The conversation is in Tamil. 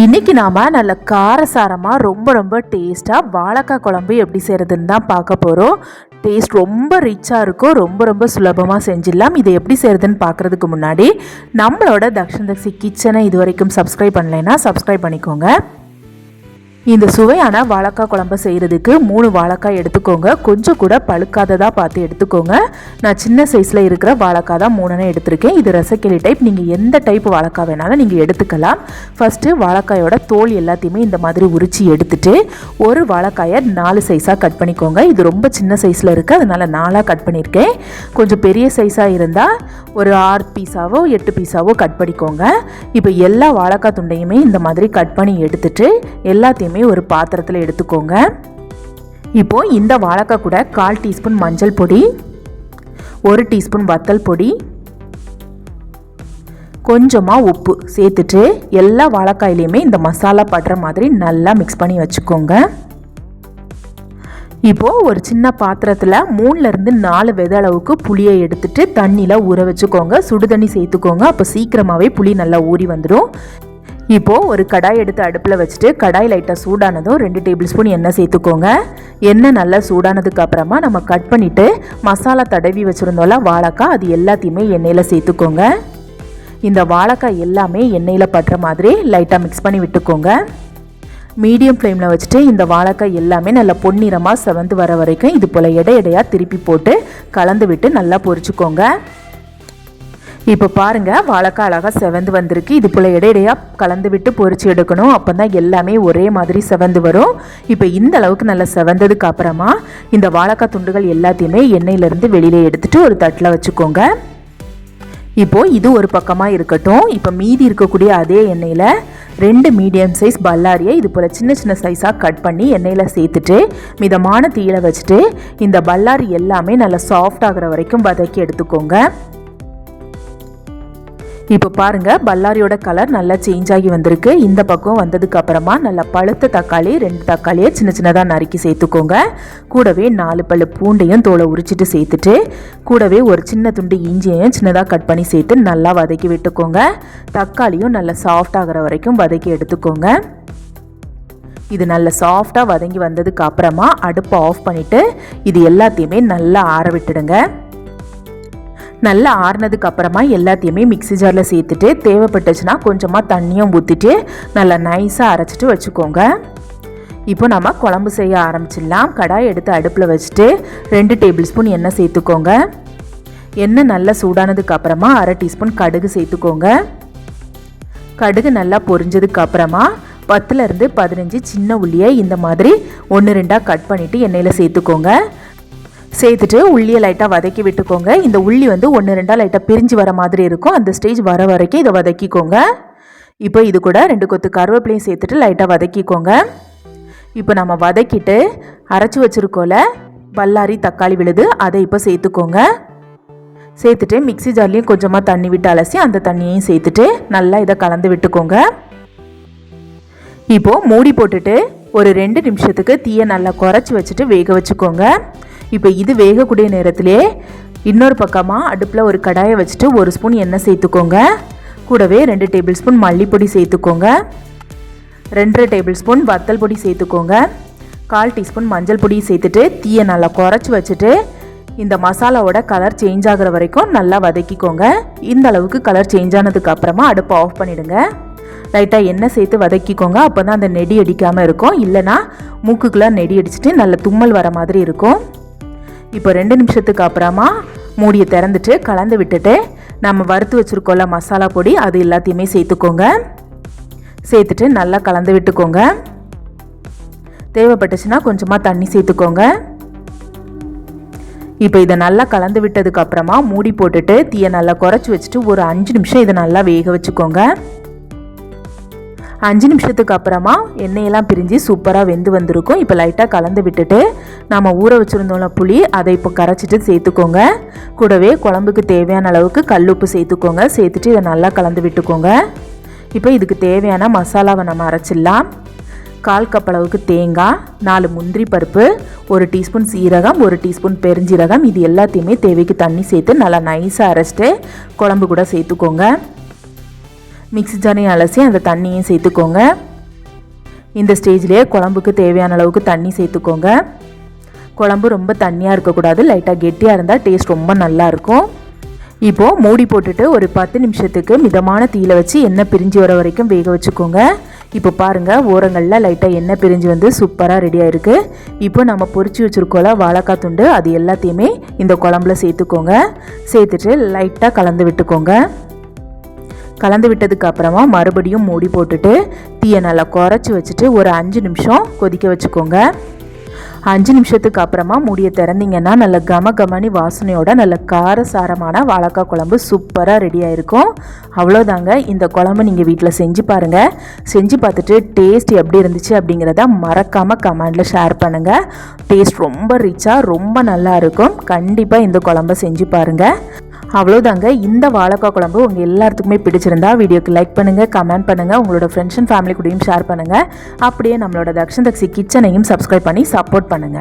இன்னைக்கு நாம் நல்ல காரசாரமாக ரொம்ப ரொம்ப டேஸ்ட்டாக வாழைக்காய் குழம்பு எப்படி செய்கிறதுன்னு தான் பார்க்க போகிறோம் டேஸ்ட் ரொம்ப ரிச்சாக இருக்கும் ரொம்ப ரொம்ப சுலபமாக செஞ்சிடலாம். இதை எப்படி செய்கிறதுன்னு பார்க்குறதுக்கு முன்னாடி நம்மளோட தக்ஷன் தக்ஷி கிச்சனை இது வரைக்கும் சப்ஸ்கிரைப் பண்ணலைன்னா சப்ஸ்கிரைப் பண்ணிக்கோங்க. இந்த சுவையான வாழைக்காய் குழம்பு செய்கிறதுக்கு மூணு வாழைக்காய் எடுத்துக்கோங்க. கொஞ்சம் கூட பழுக்காததாக பார்த்து எடுத்துக்கோங்க. நான் சின்ன சைஸில் இருக்கிற வாழைக்காய் தான் மூணுன்னு எடுத்திருக்கேன். இது ரசக்கிளி டைப் நீங்கள் எந்த டைப் வாழைக்காய் வேணாலும் நீங்கள் எடுத்துக்கலாம். ஃபஸ்ட்டு வாழைக்காயோட தோல் எல்லாத்தையுமே இந்த மாதிரி உரித்து எடுத்துட்டு ஒரு வாழைக்காயை நாலு சைஸாக கட் பண்ணிக்கோங்க. இது ரொம்ப சின்ன சைஸில் இருக்குது அதனால் நாலாக கட் பண்ணியிருக்கேன் கொஞ்சம் பெரிய சைஸாக இருந்தால் ஒரு ஆறு பீஸாவோ எட்டு பீஸாவோ கட் பண்ணிக்கோங்க. இப்போ எல்லா வாழைக்காய் துண்டையுமே இந்த மாதிரி கட் பண்ணி எடுத்துட்டு எல்லாத்தையுமே ஒரு பாத்திரத்தில் எடுத்துக்கோங்க. இப்போது இந்த வாழைக்காய் கூட கால் டீஸ்பூன் மஞ்சள் பொடி ஒரு டீஸ்பூன் வத்தல் பொடி கொஞ்சமாக உப்பு சேர்த்துட்டு எல்லா வாழைக்காயிலையுமே இந்த மசாலா படுற மாதிரி நல்லா மிக்ஸ் பண்ணி வச்சுக்கோங்க. இப்போது ஒரு சின்ன பாத்திரத்தில் மூணுலேருந்து நாலு வித அளவுக்கு புளியை எடுத்துட்டு தண்ணியில் ஊற வச்சுக்கோங்க. சுடு தண்ணி சேர்த்துக்கோங்க. அப்போ சீக்கிரமாகவே புளி நல்லா ஊறி வந்துடும் இப்போது ஒரு கடாய் எடுத்து அடுப்பில் வச்சுட்டு கடாய் லைட்டாக சூடானதும் ரெண்டு டேபிள் ஸ்பூன் எண்ணெய் சேர்த்துக்கோங்க. எண்ணெய் நல்லா சூடானதுக்கு அப்புறமா நம்ம கட் பண்ணிவிட்டு மசாலா தடவி வச்சுருந்தோம்ல வாழைக்காய் அது எல்லாத்தையுமே எண்ணெயில் சேர்த்துக்கோங்க. இந்த வாழைக்காய் எல்லாமே எண்ணெயில் படுற மாதிரி லைட்டாக மிக்ஸ் பண்ணி விட்டுக்கோங்க. மீடியம் ஃப்ளேமில் வச்சுட்டு இந்த வாழைக்காய் எல்லாமே நல்லா பொன்னிறமாக செவந்து வர வரைக்கும் இது போல் எடை எடையாக திருப்பி போட்டு கலந்து விட்டு நல்லா பொரிச்சுக்கோங்க. இப்போ பாருங்கள் வாழைக்காய் அழகாக செவந்து வந்திருக்கு. இது போல் இடையிடையாக கலந்து விட்டு பொறிச்சு எடுக்கணும். அப்போ தான் எல்லாமே ஒரே மாதிரி செவந்து வரும். இப்போ இந்த அளவுக்கு நல்லா செவந்ததுக்கு அப்புறமா இந்த வாழைக்காய் துண்டுகள் எல்லாத்தையுமே எண்ணெயிலேருந்து வெளியில் எடுத்துட்டு ஒரு தட்டில் வச்சுக்கோங்க. இப்போது இது ஒரு பக்கமாக இருக்கட்டும். இப்போ மீதி இருக்கக்கூடிய அதே எண்ணெயில் ரெண்டு மீடியம் சைஸ் பல்லாரியை இது போல் சின்ன சின்ன சைஸாக கட் பண்ணி எண்ணெயில் சேர்த்துட்டு மிதமான தீயில வச்சுட்டு இந்த பல்லாரி எல்லாமே நல்லா சாஃப்ட் ஆகிற வரைக்கும் வதக்கி எடுத்துக்கோங்க. இப்போ பாருங்க பல்லாரியோட கலர் நல்லா சேஞ்ச் ஆகி வந்திருக்கு. இந்த பக்கம் வந்ததுக்கு அப்புறமா நல்லா பழுத்த தக்காளி ரெண்டு தக்காளியை சின்ன சின்னதாக நறுக்கி சேர்த்துக்கோங்க. கூடவே நாலு பல்லு பூண்டையும் தோலை உரிச்சிட்டு சேர்த்துட்டு கூடவே ஒரு சின்ன துண்டு இஞ்சியையும் சின்னதாக கட் பண்ணி சேர்த்து நல்லா வதக்கி விட்டுக்கோங்க. தக்காளியும் நல்லா சாஃப்ட் ஆகிற வரைக்கும் வதக்கி எடுத்துக்கோங்க. இது நல்ல சாஃப்டாக வதங்கி வந்ததுக்கு அப்புறமா அடுப்பை ஆஃப் பண்ணிவிட்டு இது எல்லாத்தையுமே நல்லா ஆற விட்டுடுங்க. நல்லா ஆறுனதுக்கு அப்புறமா எல்லாத்தையுமே மிக்ஸி ஜாரில் சேர்த்துட்டு தேவைப்பட்டுச்சுன்னா கொஞ்சமாக தண்ணியும் ஊற்றிட்டு நல்லா நைஸாக அரைச்சிட்டு வச்சுக்கோங்க. இப்போ நம்ம குழம்பு செய்ய ஆரம்பிச்சிடலாம். கடாய் எடுத்து அடுப்பில் வச்சுட்டு ரெண்டு டேபிள் ஸ்பூன் எண்ணெய் சேர்த்துக்கோங்க. எண்ணெய் நல்லா சூடானதுக்கு அப்புறமா அரை டீஸ்பூன் கடுகு சேர்த்துக்கோங்க. கடுகு நல்லா பொரிஞ்சதுக்கு அப்புறமா பத்துலேருந்து பதினஞ்சு சின்ன உள்ளியை இந்த மாதிரி ஒன்று ரெண்டாக கட் பண்ணிவிட்டு எண்ணெயில் சேர்த்துக்கோங்க. சேர்த்துட்டு உள்ளியை லைட்டாக வதக்கி விட்டுக்கோங்க. இந்த உள்ளி வந்து ஒன்று ரெண்டாக லைட்டாக பிரிஞ்சு வர மாதிரி இருக்கும். அந்த ஸ்டேஜ் வர வரைக்கும் இதை வதக்கிக்கோங்க. இப்போ இது கூட ரெண்டு கொத்து கருவேப்பிலையும் சேர்த்துட்டு லைட்டாக வதக்கிக்கோங்க. இப்போ நம்ம வதக்கிட்டு அரைச்சி வச்சுருக்கோல பல்லாரி தக்காளி விழுது அதை இப்போ சேர்த்துக்கோங்க. சேர்த்துட்டு மிக்ஸி ஜார்லேயும் கொஞ்சமாக தண்ணி விட்டு அலசி அந்த தண்ணியையும் சேர்த்துட்டு நல்லா இதை கலந்து விட்டுக்கோங்க. இப்போது மூடி போட்டுட்டு ஒரு ரெண்டு நிமிஷத்துக்கு தீயை நல்லா குறைச்சி வச்சுட்டு வேக வச்சுக்கோங்க. இப்போ இது வேகக்கூடிய நேரத்திலே இன்னொரு பக்கமாக அடுப்பில் ஒரு கடாயை வச்சுட்டு ஒரு ஸ்பூன் எண்ணெய் சேர்த்துக்கோங்க. கூடவே ரெண்டு டேபிள் ஸ்பூன் மல்லிப்பொடி சேர்த்துக்கோங்க. ரெண்டரை டேபிள் ஸ்பூன் வத்தல் பொடி சேர்த்துக்கோங்க. கால் டீஸ்பூன் மஞ்சள் பொடி சேர்த்துட்டு தீயை நல்லா குறைச்சி வச்சுட்டு இந்த மசாலாவோட கலர் சேஞ்ச் ஆகிற வரைக்கும் நல்லா வதக்கிக்கோங்க. இந்த அளவுக்கு கலர் சேஞ்ச் ஆனதுக்கு அப்புறமா அடுப்பை ஆஃப் பண்ணிவிடுங்க லைட்டாக எண்ணெய் சேர்த்து வதக்கிக்கோங்க. அப்போ தான் அந்த நெடி அடிக்காமல் இருக்கும். இல்லைனா மூக்குக்குள்ளே நெடி அடிச்சுட்டு நல்ல தும்மல் வர மாதிரி இருக்கும். இப்போ ரெண்டு நிமிஷத்துக்கு அப்புறமா மூடியை திறந்துட்டு கலந்து விட்டுட்டு நம்ம வறுத்து வச்சுருக்கோம்ல மசாலா பொடி அது எல்லாத்தையுமே சேர்த்துக்கோங்க. சேர்த்துட்டு நல்லா கலந்து விட்டுக்கோங்க. தேவைப்பட்டுச்சுன்னா கொஞ்சமாக தண்ணி சேர்த்துக்கோங்க. இப்போ இதை நல்லா கலந்து விட்டதுக்கப்புறமா மூடி போட்டுட்டு தீயை நல்லா குறைச்சி வச்சுட்டு ஒரு அஞ்சு நிமிஷம் இதை நல்லா வேக வச்சுக்கோங்க. அஞ்சு நிமிஷத்துக்கு அப்புறமா எண்ணெயெல்லாம் பிரிஞ்சு சூப்பராக வெந்து வந்திருக்கும். இப்போ லைட்டாக கலந்து விட்டுட்டு நம்ம ஊற வச்சுருந்தோம்ல புளி அதை இப்போ கரைச்சிட்டு சேர்த்துக்கோங்க. கூடவே குழம்புக்கு தேவையான அளவுக்கு கல்லுப்பு சேர்த்துக்கோங்க. சேர்த்துட்டு இதை நல்லா கலந்து விட்டுக்கோங்க. இப்போ இதுக்கு தேவையான மசாலாவை நம்ம அரைச்சிடலாம். கால் கப் அளவுக்கு தேங்காய் நாலு முந்திரி பருப்பு ஒரு டீஸ்பூன் சீரகம் ஒரு டீஸ்பூன் பெருஞ்சீரகம். இது எல்லாத்தையுமே தேவைக்கு தண்ணி சேர்த்து நல்லா நைஸாக அரைச்சிட்டு குழம்பு கூட சேர்த்துக்கோங்க. மிக்ஸி ஜாரையும் அலசி அந்த தண்ணியும் சேர்த்துக்கோங்க. இந்த ஸ்டேஜ்லேயே குழம்புக்கு தேவையான அளவுக்கு தண்ணி சேர்த்துக்கோங்க. குழம்பு ரொம்ப தண்ணியாக இருக்கக்கூடாது லைட்டாக கெட்டியாக இருந்தால் டேஸ்ட் ரொம்ப நல்லா இருக்கும். இப்போது மூடி போட்டுட்டு ஒரு பத்து நிமிஷத்துக்கு மிதமான தீயில வச்சு எண்ணெய் பிரிஞ்சு வர வரைக்கும் வேக வச்சுக்கோங்க. இப்போ பாருங்கள் ஓரங்களில் லைட்டாக எண்ணெய் பிரிஞ்சு வந்து சூப்பராக ரெடி இருக்குது இப்போ நம்ம பொறிச்சு வச்சுருக்கோல வாழைக்காய் துண்டு அது எல்லாத்தையுமே இந்த குழம்புல சேர்த்துக்கோங்க. சேர்த்துட்டு லைட்டாக கலந்து விட்டுக்கோங்க. கலந்து விட்டதுக்கு அப்புறமா மறுபடியும் மூடி போட்டுட்டு தீயை நல்லா குறைச்சி வச்சுட்டு ஒரு அஞ்சு நிமிஷம் கொதிக்க வச்சுக்கோங்க. அஞ்சு நிமிஷத்துக்கு அப்புறமா மூடியை திறந்தீங்கன்னா நல்ல கம கமனி வாசனையோட நல்ல காரசாரமான வாழைக்காய் குழம்பு சூப்பராக ரெடி ஆயிருக்கும். அவ்வளோதாங்க இந்த குழம்பு நீங்கள் வீட்டில் செஞ்சு பாருங்கள் செஞ்சு பார்த்துட்டு டேஸ்ட் எப்படி இருந்துச்சு அப்படிங்கிறத மறக்காமல் கமெண்டில் ஷேர் பண்ணுங்கள் டேஸ்ட் ரொம்ப ரிச்சாக ரொம்ப நல்லா இருக்கும். கண்டிப்பாக இந்த குழம்ப செஞ்சு பாருங்கள் அவ்வளோதாங்க இந்த வாழைக்காய் குழம்பு உங்கள் எல்லாத்துக்குமே பிடிச்சிருந்தா வீடியோக்கு லைக் பண்ணுங்கள் கமெண்ட் பண்ணுங்கள் உங்களோட ஃப்ரெண்ட்ஸ் அண்ட் ஃபேமிலி கூடயும் ஷேர் பண்ணுங்கள் அப்படியே நம்மளோட தக்ஷன் தக்ஷி கிச்சனையும் சப்ஸ்கிரைப் பண்ணி சப்போர்ட் பண்ணுங்கள்